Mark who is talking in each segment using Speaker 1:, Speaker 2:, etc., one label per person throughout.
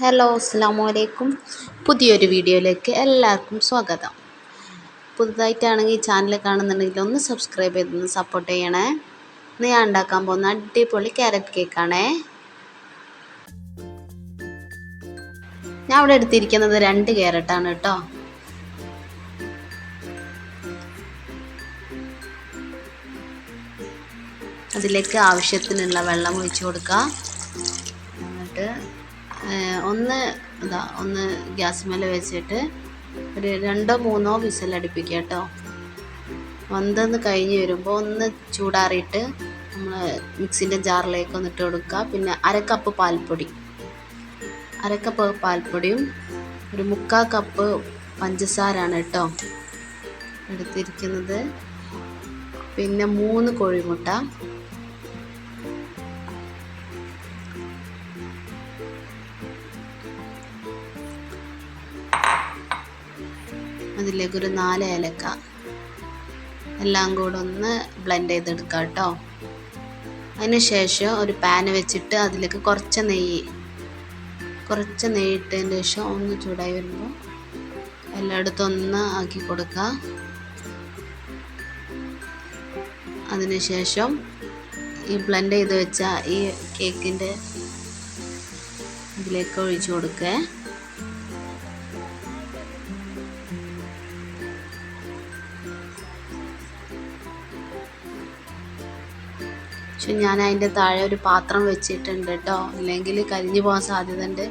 Speaker 1: Hello അസ്സാം വലൈക്കും പുതിയൊരു വീഡിയോയിലേക്ക് എല്ലാവർക്കും സ്വാഗതം. പുതുതായിട്ടാണെങ്കിൽ ഈ ചാനൽ കാണുന്നുണ്ടെങ്കിൽ ഒന്ന് സബ്സ്ക്രൈബ് ചെയ്തൊന്ന് സപ്പോർട്ട് ചെയ്യണേ. ഇന്ന് ഞാൻ ഉണ്ടാക്കാൻ പോകുന്ന അടിപൊളി ക്യാരറ്റ് കേക്കാണേ ഞാൻ ഇവിടെ എടുത്തിരിക്കുന്നത് രണ്ട് ക്യാരറ്റാണ് കേട്ടോ. അതിലേക്ക് ആവശ്യത്തിനുള്ള വെള്ളം ഒഴിച്ചു കൊടുക്കുക എന്നിട്ട് ഒന്ന് ഇതാ ഒന്ന് ഗ്യാസ് മേലെ വെച്ചിട്ട് ഒരു രണ്ടോ മൂന്നോ വിസിലടുപ്പിക്കുക കേട്ടോ. വന്തെന്ന് കഴിഞ്ഞ് വരുമ്പോൾ ഒന്ന് ചൂടാറിയിട്ട് നമ്മൾ മിക്സിന്റെ ജാറിലേക്ക് ഒന്ന് ഇട്ട് കൊടുക്കുക. പിന്നെ അരക്കപ്പ് കപ്പ് പാൽപ്പൊടി. അരക്കപ്പ് കപ്പ് പാൽപ്പൊടിയും ഒരു മുക്കാൽ കപ്പ് പഞ്ചസാരാണ് കേട്ടോ എടുത്തിരിക്കുന്നത്. പിന്നെ മൂന്ന് കോഴിമുട്ട. അതിലേക്ക് ഒരു നാല് ഏലക്ക. എല്ലാം കൂടെ ഒന്ന് ബ്ലെൻഡ് ചെയ്തെടുക്കാം കേട്ടോ. അതിനുശേഷം ഒരു പാന് വെച്ചിട്ട് അതിലേക്ക് കുറച്ച് നെയ്യ് കുറച്ച് നെയ്യ് ഇട്ടതിന് ശേഷം ഒന്ന് ചൂടായി വരുമ്പോൾ എല്ലായിടത്തും ഒന്ന് ആക്കി കൊടുക്കുക. അതിനുശേഷം ഈ ബ്ലെൻഡ് ചെയ്ത് വെച്ച ഈ കേക്കിന്റെ ഇതിലേക്ക് ഒഴിച്ചു കൊടുക്കുക. പക്ഷെ ഞാൻ അതിന്റെ താഴെ ഒരു പാത്രം വെച്ചിട്ടുണ്ട് കേട്ടോ. അല്ലെങ്കിൽ കരിഞ്ഞു പോകാൻ സാധ്യതയുണ്ട്.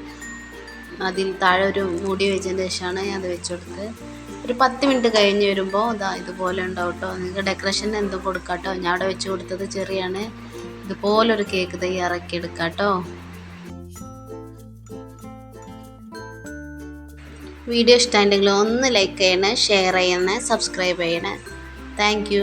Speaker 1: അതിൽ താഴെ ഒരു മൂടി വെച്ചതിന് ശേഷമാണ് ഞാൻ അത് വെച്ചുകൊടുത്തത്. ഒരു പത്ത് മിനിറ്റ് കഴിഞ്ഞ് വരുമ്പോൾ ഇതാ ഇതുപോലെ ഉണ്ടാവും കേട്ടോ. നിങ്ങൾക്ക് ഡെക്കറേഷൻ എന്തും കൊടുക്കാം കേട്ടോ. ഞാൻ അവിടെ വെച്ച് കൊടുത്തത് ചെറിയാണ്. ഇതുപോലൊരു കേക്ക് തയ്യാറാക്കി എടുക്കാം കേട്ടോ. വീഡിയോ ഇഷ്ടമായിട്ടുണ്ടെങ്കിൽ ഒന്ന് ലൈക്ക് ചെയ്യണേ ഷെയർ ചെയ്യണേ സബ്സ്ക്രൈബ് ചെയ്യണേ. താങ്ക്